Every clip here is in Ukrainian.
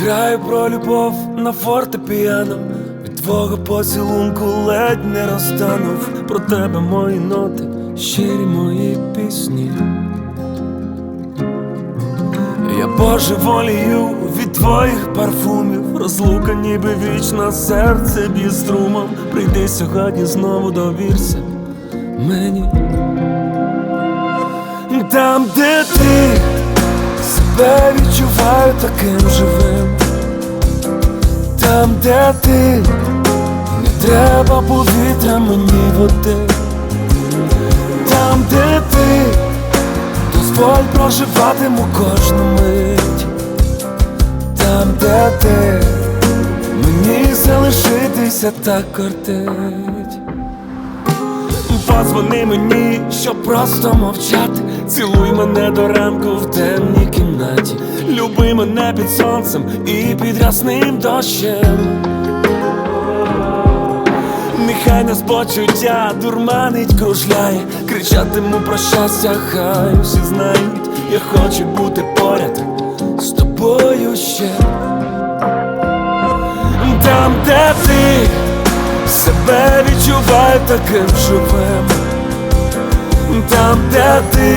Граю про любов на фортепіано Від твого поцілунку ледь не розтанув Про тебе мої ноти, щирі мої пісні. Я божеволію від твоїх парфумів, розлука ніби вічна, серце б'є струмом. Прийди сьогодні знову довірся мені. Там, де ти себе відчуваю таким живим, там, де ти, не треба повітря мені води, там, де ти, дозволь проживатиму кожну мить, там, де ти, мені залишитися так кортить. Позвони мені, щоб просто мовчати. Цілуй мене до ранку в темній кімнаті. Люби мене під сонцем і під ясним дощем. Нехай нас почуття дурманить, кружляє, кричатиму про щастя, хай всі знають, я хочу бути поряд з тобою ще. Там, де ти себе відчуваю таким живим, там, де ти,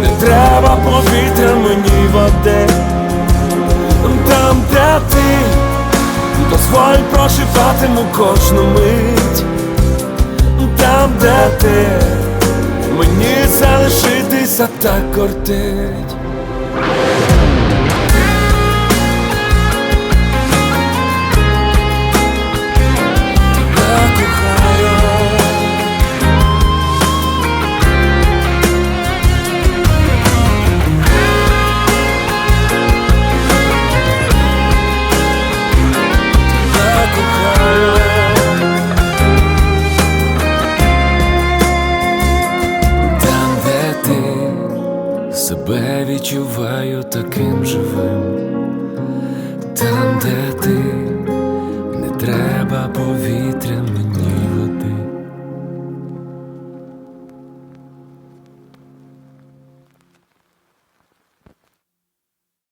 не треба ти, дозволь проживатиму кожну мить, там, де ти, мені залишитися так кортить. Відчуваю таким живим,